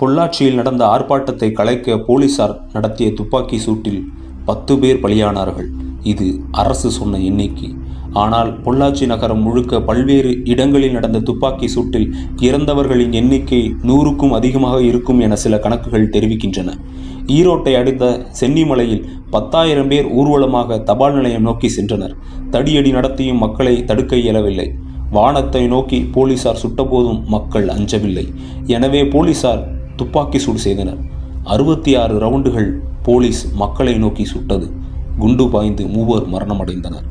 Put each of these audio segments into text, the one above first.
பொள்ளாச்சியில் நடந்த ஆர்ப்பாட்டத்தை கலைக்க போலீசார் நடத்திய துப்பாக்கி சூட்டில் பத்து பேர் பலியானார்கள். இது அரசு சொன்ன எண்ணிக்கை. ஆனால் பொள்ளாச்சி நகரம் முழுக்க பல்வேறு இடங்களில் நடந்த துப்பாக்கி சூட்டில் இறந்தவர்களின் எண்ணிக்கை நூறுக்கும் அதிகமாக இருக்கும் என சில கணக்குகள் தெரிவிக்கின்றன. ஈரோட்டை அடுத்த சென்னிமலையில் பத்தாயிரம் பேர் ஊர்வலமாக தபால் நிலையம் நோக்கி சென்றனர். தடியடி நடத்தியும் மக்களை தடுக்க இயலவில்லை. வானத்தை நோக்கி போலீசார் சுட்டபோதும் மக்கள் அஞ்சவில்லை. எனவே போலீசார் துப்பாக்கி சூடு செய்தனர். அறுபத்தி ஆறு ரவுண்டுகள் போலீஸ் மக்களை நோக்கி சுட்டது. குண்டு பாய்ந்து மூவர் மரணமடைந்தனர்.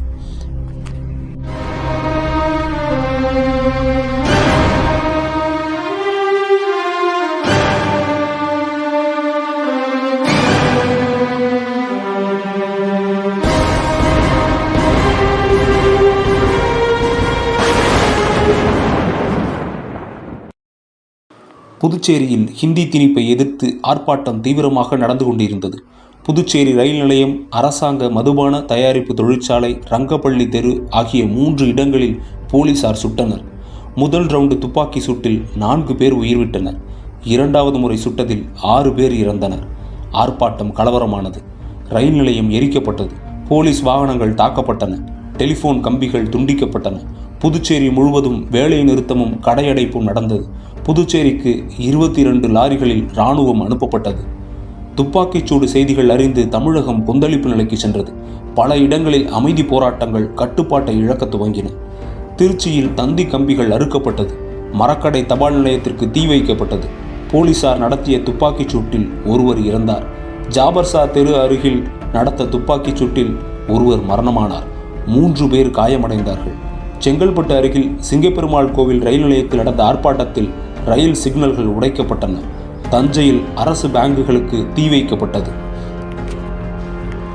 புதுச்சேரியில் ஹிந்தி திணிப்பை எதிர்த்து ஆர்ப்பாட்டம் தீவிரமாக நடந்து கொண்டிருந்தது. புதுச்சேரி ரயில் நிலையம் அரசாங்க மதுபான தயாரிப்பு தொழிற்சாலை ரங்கப்பள்ளி தெரு ஆகிய மூன்று இடங்களில் போலீசார் சுட்டனர். முதல் ரவுண்டு துப்பாக்கி சூட்டில் நான்கு பேர் உயிர்விட்டனர் இரண்டாவது முறை சுட்டதில் ஆறு பேர் இறந்தனர். ஆர்ப்பாட்டம் கலவரமானது. ரயில் நிலையம் எரிக்கப்பட்டது. போலீஸ் வாகனங்கள் தாக்கப்பட்டன. டெலிபோன் கம்பிகள் துண்டிக்கப்பட்டன. புதுச்சேரி முழுவதும் வேலை நிறுத்தமும் கடையடைப்பும் நடந்தது. புதுச்சேரிக்கு இருபத்தி இரண்டு லாரிகளில் இராணுவம் அனுப்பப்பட்டது. துப்பாக்கிச்சூடு செய்திகள் அறிந்து தமிழகம் கொந்தளிப்பு நிலைக்கு சென்றது. பல இடங்களில் அமைதி போராட்டங்கள் கட்டுப்பாட்டை இழக்கத் துவங்கின. திருச்சியில் தந்தி கம்பிகள் அறுக்கப்பட்டது. மரக்கடை தபால் நிலையத்திற்கு தீ வைக்கப்பட்டது. போலீசார் நடத்திய துப்பாக்கிச் சூட்டில் ஒருவர் இறந்தார். ஜாபர்சா தெரு அருகில் நடத்த துப்பாக்கிச் சூட்டில் ஒருவர் மரணமானார். மூன்று பேர் காயமடைந்தார்கள். செங்கல்பட்டு அருகில் சிங்கப்பெருமாள் கோவில் ரயில் நிலையத்தில் நடந்த ஆர்ப்பாட்டத்தில் ரயில் சிக்னல்கள் உடைக்கப்பட்டன. தஞ்சையில் அரசு பேங்குகளுக்கு தீ வைக்கப்பட்டது.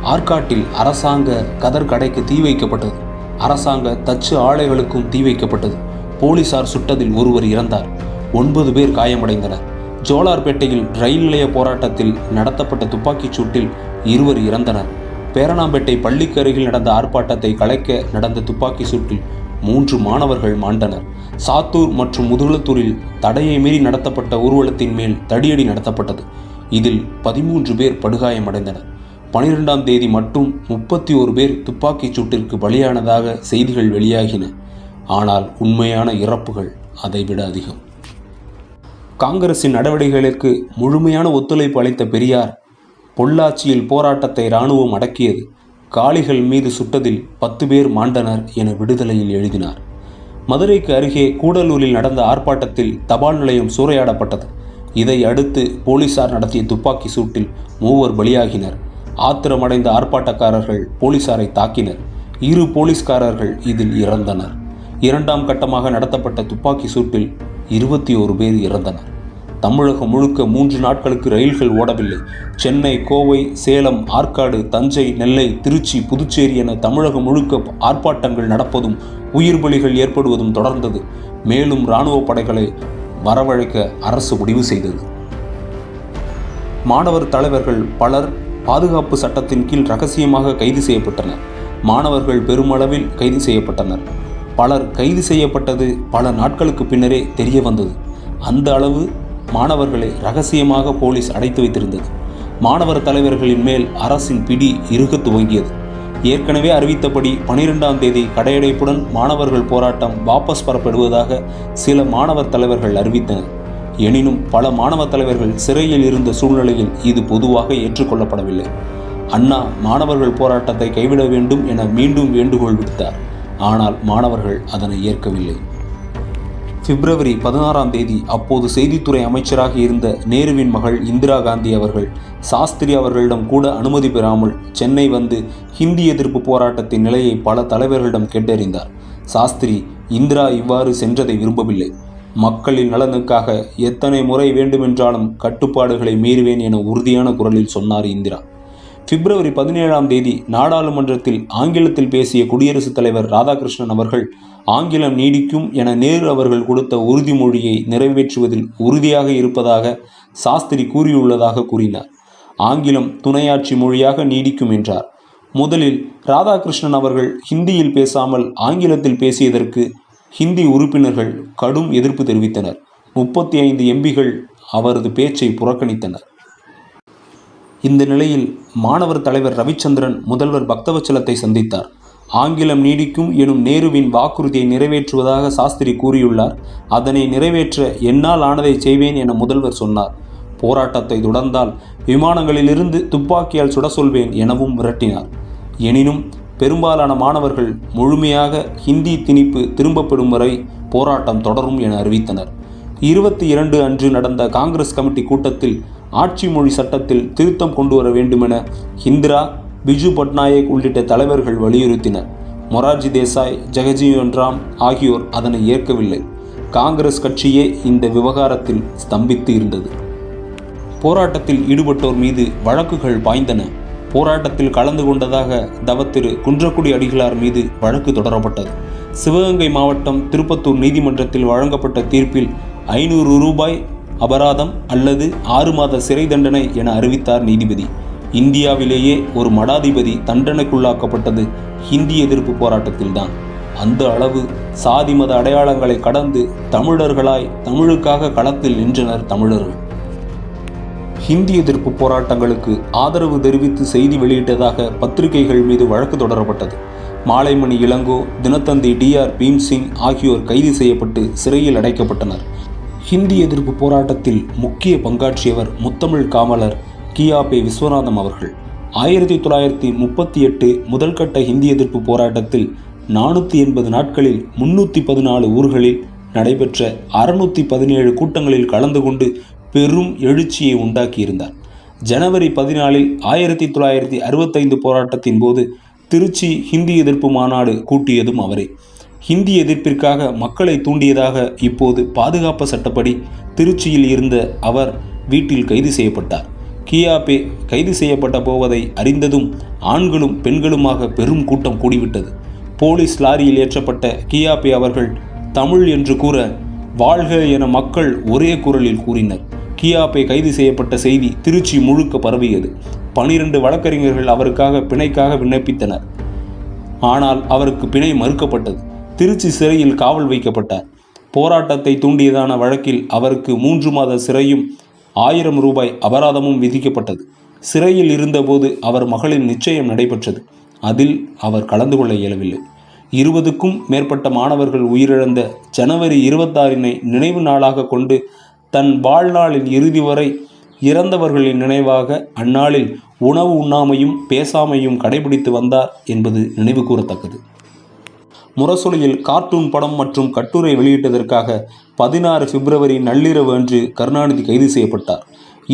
ஆற்காட்டில் அரசாங்க கதர் கடைக்கு தீ வைக்கப்பட்டது. அரசாங்க தச்சு ஆலைகளுக்கும் தீ வைக்கப்பட்டது. போலீசார் சுட்டதில் ஒருவர் இறந்தார். ஒன்பது பேர் காயமடைந்தனர். ஜோலார்பேட்டையில் ரயில் நிலைய போராட்டத்தில் நடத்தப்பட்ட துப்பாக்கிச் சூட்டில் இருவர் இறந்தனர். பேரணாம்பேட்டை பள்ளிக்கு அருகில் நடந்த ஆர்ப்பாட்டத்தை கலைக்க நடந்த துப்பாக்கி சூட்டில் மூன்று மாணவர்கள் மாண்டனர். சாத்தூர் மற்றும் முதுகுளத்தூரில் தடையை மீறி நடத்தப்பட்ட ஊர்வலத்தின் மேல் தடியடி நடத்தப்பட்டது. இதில் பதிமூன்று பேர் படுகாயமடைந்தனர். பனிரெண்டாம் தேதி மட்டும் முப்பத்தி ஒரு பேர் துப்பாக்கிச் சூட்டிற்கு பலியானதாக செய்திகள் வெளியாகின. ஆனால் உண்மையான இறப்புகள் அதைவிட அதிகம். காங்கிரசின் நடவடிக்கைகளுக்கு முழுமையான ஒத்துழைப்பு அளித்த பெரியார் பொள்ளாச்சியில் போராட்டத்தை இராணுவம் அடக்கியது. காளிகள் மீது சுட்டதில் பத்து பேர் மாண்டனர் என விடுதலையில் எழுதினார். மதுரைக்கு அருகே கூடலூரில் நடந்த ஆர்ப்பாட்டத்தில் தபால் நிலையம் சூறையாடப்பட்டது. இதை அடுத்து போலீசார் நடத்திய துப்பாக்கி சூட்டில் மூவர் பலியாகினர். ஆத்திரமடைந்த ஆர்ப்பாட்டக்காரர்கள் போலீசாரை தாக்கினர். இரு போலீஸ்காரர்கள் இதில் இறந்தனர். இரண்டாம் கட்டமாக நடத்தப்பட்ட துப்பாக்கி சூட்டில் இருபத்தி ஒரு பேர் இறந்தனர். தமிழகம் முழுக்க மூன்று நாட்களுக்கு ரயில்கள் ஓடவில்லை. சென்னை கோவை சேலம் ஆற்காடு தஞ்சை நெல்லை திருச்சி புதுச்சேரி என தமிழகம் முழுக்க ஆர்ப்பாட்டங்கள் நடப்பதும் உயிர் பலிகள் ஏற்படுவதும் தொடர்ந்தது. மேலும் இராணுவ படைகளை வரவழைக்க அரசு முடிவு செய்தது. மாணவர் தலைவர்கள் பலர் பாதுகாப்பு சட்டத்தின் கீழ் ரகசியமாக கைது செய்யப்பட்டனர். மாணவர்கள் பெருமளவில் கைது செய்யப்பட்டனர். பலர் கைது செய்யப்பட்டது பல நாட்களுக்கு பின்னரே தெரிய வந்தது. அந்த அளவு மாணவர்களை ரகசியமாக போலீஸ் அடைத்து வைத்திருந்தது. மாணவர் தலைவர்களின் மேல் அரசின் பிடி இறுக துவங்கியது. ஏற்கனவே அறிவித்தபடி பனிரெண்டாம் தேதி கடையடைப்புடன் மாணவர்கள் போராட்டம் வாபஸ் பெறப்படுவதாக சில மாணவர் தலைவர்கள் அறிவித்தனர். எனினும் பல மாணவ தலைவர்கள் சிறையில் இருந்த சூழ்நிலையில் இது பொதுவாக ஏற்றுக்கொள்ளப்படவில்லை. அண்ணா மாணவர்கள் போராட்டத்தை கைவிட வேண்டும் என மீண்டும் வேண்டுகோள் விடுத்தார். ஆனால் மாணவர்கள் அதனை ஏற்கவில்லை. பிப்ரவரி பதினாறாம் தேதி அப்போது செய்தித்துறை அமைச்சராக இருந்த நேருவின் மகள் இந்திரா காந்தி அவர்கள் சாஸ்திரி அவர்களிடம் கூட அனுமதி பெறாமல் சென்னை வந்து ஹிந்தி எதிர்ப்பு போராட்டத்தின் நிலையை பல தலைவர்களிடம் கேட்டறிந்தார் சாஸ்திரி இந்திரா இவ்வாறு சென்றதை விரும்பவில்லை. மக்களின் நலனுக்காக எத்தனை முறை வேண்டுமென்றாலும் கட்டுப்பாடுகளை மீறுவேன் என உறுதியான குரலில் சொன்னார் இந்திரா. பிப்ரவரி பதினேழாம் தேதி நாடாளுமன்றத்தில் ஆங்கிலத்தில் பேசிய குடியரசுத் தலைவர் ராதாகிருஷ்ணன் அவர்கள் ஆங்கிலம் நீடிக்கும் என நேரு அவர்கள் கொடுத்த உறுதிமொழியை நிறைவேற்றுவதில் உறுதியாக இருப்பதாக சாஸ்திரி கூறியுள்ளதாக கூறினார். ஆங்கிலம் துணையாட்சி மொழியாக நீடிக்கும் என்றார். முதலில் ராதாகிருஷ்ணன் அவர்கள் ஹிந்தியில் பேசாமல் ஆங்கிலத்தில் பேசியதற்கு ஹிந்தி உறுப்பினர்கள் கடும் எதிர்ப்பு தெரிவித்தனர். முப்பத்தி ஐந்து எம்பிகள் அவரது பேச்சை புறக்கணித்தனர். இந்த நிலையில் மாணவர் தலைவர் ரவிச்சந்திரன் முதல்வர் பக்தவச்சலத்தை சந்தித்தார். ஆங்கிலம் நீடிக்கும் எனும் நேருவின் வாக்குறுதியை நிறைவேற்றுவதாக சாஸ்திரி கூறியுள்ளார். அதனை நிறைவேற்ற என்னால் ஆனதை செய்வேன் என முதல்வர் சொன்னார். போராட்டத்தை தொடர்ந்தால் விமானங்களிலிருந்து துப்பாக்கியால் சுட சொல்வேன் எனவும் மிரட்டினார் எனினும் பெரும்பாலான மாணவர்கள் முழுமையாக ஹிந்தி திணிப்பு திரும்பப்படும் வரை போராட்டம் தொடரும் என அறிவித்தனர். இருபத்தி இரண்டு அன்று நடந்த காங்கிரஸ் கமிட்டி கூட்டத்தில் ஆட்சி மொழி சட்டத்தில் திருத்தம் கொண்டு வர வேண்டுமென இந்திரா பிஜு பட்நாயக் உள்ளிட்ட தலைவர்கள் வலியுறுத்தினர். மொரார்ஜி தேசாய் ஜெகஜீவன் ராம் ஆகியோர் அதனை ஏற்கவில்லை. காங்கிரஸ் கட்சியே இந்த விவகாரத்தில் ஸ்தம்பித்து இருந்தது. போராட்டத்தில் ஈடுபட்டோர் மீது வழக்குகள் பாய்ந்தன. போராட்டத்தில் கலந்து கொண்டதாக தவத்திரு குன்றக்குடி அடிகளார் மீது வழக்கு தொடரப்பட்டது. சிவகங்கை மாவட்டம் திருப்பத்தூர் நீதிமன்றத்தில் வழங்கப்பட்ட தீர்ப்பில் ஐநூறு ரூபாய் அபராதம் அல்லது ஆறு மாத சிறை தண்டனை என அறிவித்தார் நீதிபதி. இந்தியாவிலேயே ஒரு மடாதிபதி தண்டனைக்குள்ளாக்கப்பட்டது ஹிந்தி எதிர்ப்பு போராட்டத்தில்தான். அந்த அளவு சாதி மத அடையாளங்களை கடந்து தமிழர்களாய் தமிழுக்காக களத்தில் நின்றனர் தமிழர்கள். ஹிந்தி எதிர்ப்பு போராட்டங்களுக்கு ஆதரவு தெரிவித்து செய்தி வெளியிட்டதாக பத்திரிகைகள் மீது வழக்கு தொடரப்பட்டது. மாலைமணி இளங்கோ தினத்தந்தி டிஆர் பீம்சிங் ஆகியோர் கைது செய்யப்பட்டு சிறையில் அடைக்கப்பட்டனர். ஹிந்தி எதிர்ப்பு போராட்டத்தில் முக்கிய பங்காற்றியவர் முத்தமிழ் காமலர் கியாபே விஸ்வநாதம் அவர்கள். ஆயிரத்தி தொள்ளாயிரத்தி முப்பத்தி எட்டு முதல்கட்ட ஹிந்தி எதிர்ப்பு போராட்டத்தில் நானூற்றி எண்பது நாட்களில் முன்னூற்றி பதினாலு ஊர்களில் நடைபெற்ற அறுநூற்றி பதினேழு கூட்டங்களில் கலந்து கொண்டு பெரும் எழுச்சியை உண்டாக்கியிருந்தார். ஜனவரி பதினாலில் ஆயிரத்தி தொள்ளாயிரத்தி அறுபத்தைந்து போராட்டத்தின் போது திருச்சி ஹிந்தி எதிர்ப்பு மாநாடு கூட்டியதும் அவரே. ஹிந்தி எதிர்ப்பிற்காக மக்களை தூண்டியதாக இப்போது பாதுகாப்பு சட்டப்படி திருச்சியில் இருந்த அவர் வீட்டில் கைது செய்யப்பட்டார். கியாபே கைது செய்யப்பட்ட போவதை அறிந்ததும் ஆண்களும் பெண்களுமாக பெரும் கூட்டம் கூடிவிட்டது. போலீஸ் லாரியில் ஏற்றப்பட்ட கியாபே அவர்கள் தமிழ் என்று கூற வாழ்க என மக்கள் ஒரே குரலில் கூறினர். கியாபே கைது செய்யப்பட்ட செய்தி திருச்சி முழுக்க பரவியது. பனிரெண்டு வழக்கறிஞர்கள் அவருக்காக பிணைக்காக விண்ணப்பித்தனர். ஆனால் அவருக்கு பிணை மறுக்கப்பட்டது. திருச்சி சிறையில் காவல் வைக்கப்பட்டார் போராட்டத்தை தூண்டியதான வழக்கில் அவருக்கு மூன்று மாத சிறையும் ஆயிரம் ரூபாய் அபராதமும் விதிக்கப்பட்டது. சிறையில் இருந்தபோது அவர் மகளின் நிச்சயம் நடைபெற்றது. அதில் அவர் கலந்து கொள்ள இயலவில்லை. இருபதுக்கும் மேற்பட்ட மாணவர்கள் உயிரிழந்த ஜனவரி இருபத்தாறினை நினைவு நாளாக கொண்டு தன் வாழ்நாளின் இறுதி வரை இறந்தவர்களின் நினைவாக அந்நாளில் உணவு உண்ணாமையும் பேசாமையும் கடைபிடித்து வந்தார் என்பது நினைவு கூறத்தக்கது முரசொலியில் கார்ட்டூன் படம் மற்றும் கட்டுரை வெளியிட்டதற்காக பதினாறு பிப்ரவரி நள்ளிரவு அன்று கருணாநிதி கைது செய்யப்பட்டார்.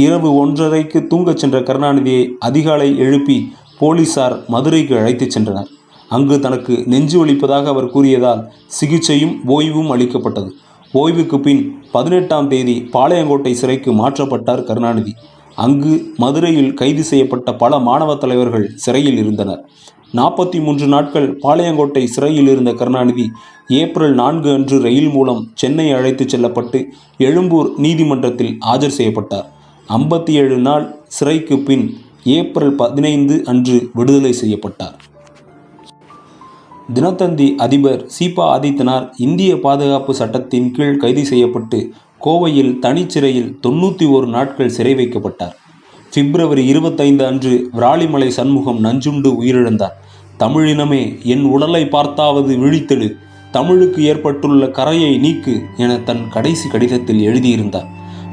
இரவு ஒன்றரைக்கு தூங்கச் சென்ற கருணாநிதியை அதிகாலை எழுப்பி போலீசார் மதுரைக்கு அழைத்துச் சென்றனர். அங்கு தனக்கு நெஞ்சு வலிப்பதாக அவர் கூறியதால் சிகிச்சையும் ஓய்வும் அளிக்கப்பட்டது. ஓய்வுக்கு பின் பதினெட்டாம் தேதி பாளையங்கோட்டை சிறைக்கு மாற்றப்பட்டார் கருணாநிதி. அங்கு மதுரையில் கைது செய்யப்பட்ட பல மாணவ தலைவர்கள் சிறையில் இருந்தனர். நாற்பத்தி மூன்று நாட்கள் பாளையங்கோட்டை சிறையில் இருந்த கருணாநிதி ஏப்ரல் நான்கு அன்று ரயில் மூலம் சென்னை அழைத்துச் செல்லப்பட்டு எழும்பூர் நீதிமன்றத்தில் ஆஜர் செய்யப்பட்டார். ஐம்பத்தி ஏழு நாள் சிறைக்கு பின் ஏப்ரல் பதினைந்து அன்று விடுதலை செய்யப்பட்டார். தினத்தந்தி அதிபர் சீபா ஆதித்தனார் இந்திய பாதுகாப்பு சட்டத்தின் கீழ் கைது செய்யப்பட்டு கோவையில் தனிச்சிறையில் தொண்ணூற்றி ஒரு நாட்கள் சிறை வைக்கப்பட்டார். பிப்ரவரி இருபத்தைந்து அன்று விராலிமலை சண்முகம் நஞ்சுண்டு உயிரிழந்தார். தமிழினமே என் உடலை பார்த்தாவது விழித்தெழு. தமிழுக்கு ஏற்பட்டுள்ள கரையை நீக்கு என தன் கடைசி கடிதத்தில் எழுதியிருந்தார்.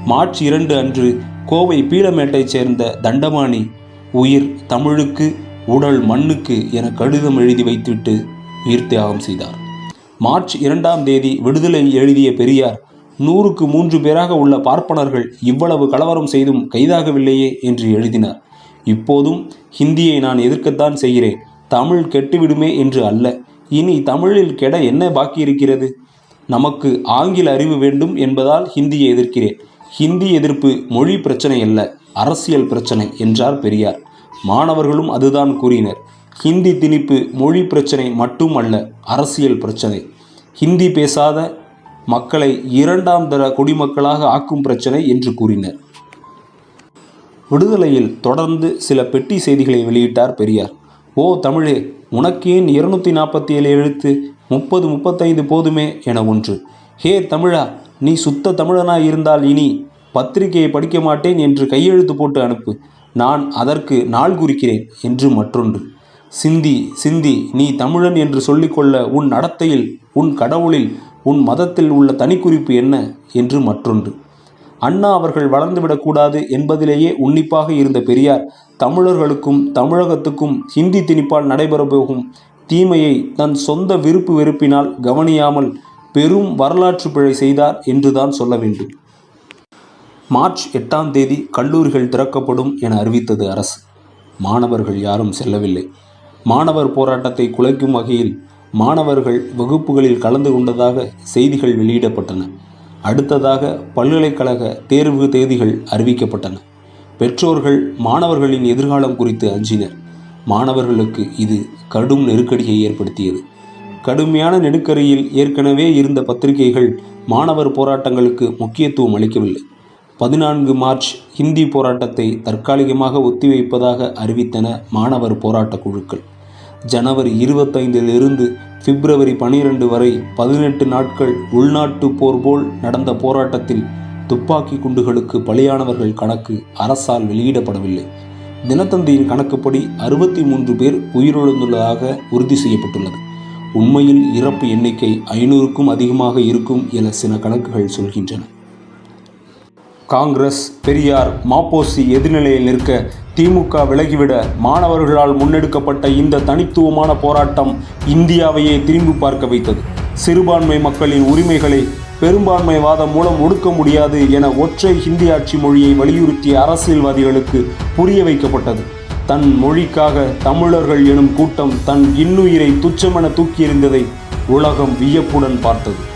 மார்ச் இரண்டு அன்று கோவை பீளமேட்டைச் சேர்ந்த தண்டபாணி உயிர் தமிழுக்கு உடல் மண்ணுக்கு என கடிதம் எழுதி வைத்துவிட்டு உயிர் தியாகம் செய்தார். மார்ச் இரண்டாம் தேதி விடுதலை எழுதிய பெரியார் நூறுக்கு மூன்று பேராக உள்ள பார்ப்பனர்கள் இவ்வளவு கலவரம் செய்தும் கைதாகவில்லையே என்று எழுதினார். இப்போதும் ஹிந்தியை நான் எதிர்க்கத்தான் செய்கிறேன். தமிழ் கெட்டுவிடுமே என்று அல்ல. இனி தமிழில் கெட என்ன பாக்கி இருக்கிறது? நமக்கு ஆங்கில அறிவு வேண்டும் என்பதால் ஹிந்தியை எதிர்க்கிறேன். ஹிந்தி எதிர்ப்பு மொழி பிரச்சனை அல்ல அரசியல் பிரச்சனை என்றார் பெரியார். மாணவர்களும் அதுதான் கூறினர். ஹிந்தி திணிப்பு மொழி பிரச்சனை மட்டும் அல்ல அரசியல் பிரச்சனை. ஹிந்தி பேசாத மக்களை இரண்டாம் தர குடிமக்களாக ஆக்கும் பிரச்சனை என்று கூறினர். விடுதலையில் தொடர்ந்து சில பெட்டி செய்திகளை வெளியிட்டார் பெரியார். ஓ தமிழே உனக்கேன் இருநூத்தி நாற்பத்தி ஏழு எழுத்து முப்பது முப்பத்தைந்து போதுமே? என ஒன்று. ஹே தமிழா நீ சுத்த தமிழனாய் இருந்தால் இனி பத்திரிகையை படிக்க மாட்டேன் என்று கையெழுத்து போட்டு அனுப்பு. நான் அதற்கு நாள் குறிக்கிறேன் என்று மற்றொன்று. சிந்தி சிந்தி நீ தமிழன் என்று சொல்லிக்கொள்ள உன் நடத்தையில் உன் கடவுளில் உன் மதத்தில் உள்ள தனிக்குறிப்பு என்ன? என்று மற்றொன்று. அண்ணா அவர்கள் வளர்ந்துவிடக்கூடாது என்பதிலேயே உன்னிப்பாக இருந்த பெரியார் தமிழர்களுக்கும் தமிழகத்துக்கும் ஹிந்தி திணிப்பால் நடைபெறப்போகும் தீமையை தன் சொந்த விருப்பு வெறுப்பினால் கவனியாமல் பெரும் வரலாற்று பிழை செய்தார் என்றுதான் சொல்ல வேண்டும். மார்ச் எட்டாம் தேதி கல்லூரிகள் திறக்கப்படும் என அறிவித்தது அரசு. மாணவர்கள் யாரும் செல்லவில்லை. மாணவர் போராட்டத்தை குலைக்கும் வகையில் மாணவர்கள் வகுப்புகளில் கலந்து கொண்டதாக செய்திகள் வெளியிடப்பட்டன. அடுத்ததாக பல்கலைக்கழக தேர்வு தேதிகள் அறிவிக்கப்பட்டன. பெற்றோர்கள் மாணவர்களின் எதிர்காலம் குறித்து அஞ்சினர். மாணவர்களுக்கு இது கடும் நெருக்கடியை ஏற்படுத்தியது. கடுமையான நெருக்கடியில் ஏற்கனவே இருந்த பத்திரிகைகள் மாணவர் போராட்டங்களுக்கு முக்கியத்துவம் அளிக்கவில்லை. பதினான்கு மார்ச் ஹிந்தி போராட்டத்தை தற்காலிகமாக ஒத்திவைப்பதாக அறிவித்தன மாணவர் போராட்ட குழுக்கள். ஜனவரி இருபத்தைந்திலிருந்து பிப்ரவரி பனிரெண்டு வரை பதினெட்டு நாட்கள் உள்நாட்டு போர் போல் நடந்த போராட்டத்தில் துப்பாக்கி குண்டுகளுக்கு பலியானவர்கள் கணக்கு அரசால் வெளியிடப்படவில்லை. தினத்தந்தியின் கணக்குப்படி அறுபத்தி மூன்று பேர் உயிரிழந்துள்ளதாக உறுதி செய்யப்பட்டுள்ளது. உண்மையில் இறப்பு எண்ணிக்கை ஐநூறுக்கும் அதிகமாக இருக்கும் என சில கணக்குகள் சொல்கின்றன. காங்கிரஸ் பெரியார் மாப்போசி எதிர்நிலையில் நிற்க திமுக விலகிவிட மாணவர்களால் முன்னெடுக்கப்பட்ட இந்த தனித்துவமான போராட்டம் இந்தியாவையே திரும்பி பார்க்க வைத்தது. சிறுபான்மை மக்களின் உரிமைகளை பெரும்பான்மைவாதம் மூலம் ஒடுக்க முடியாது என ஒற்றை ஹிந்தி ஆட்சி மொழியை வலியுறுத்திய அரசியல்வாதிகளுக்கு புரிய வைக்கப்பட்டது. தன் மொழிக்காக தமிழர்கள் எனும் கூட்டம் தன் இன்னுயிரை துச்சமென தூக்கியெறிந்ததை உலகம் வியப்புடன் பார்த்தது.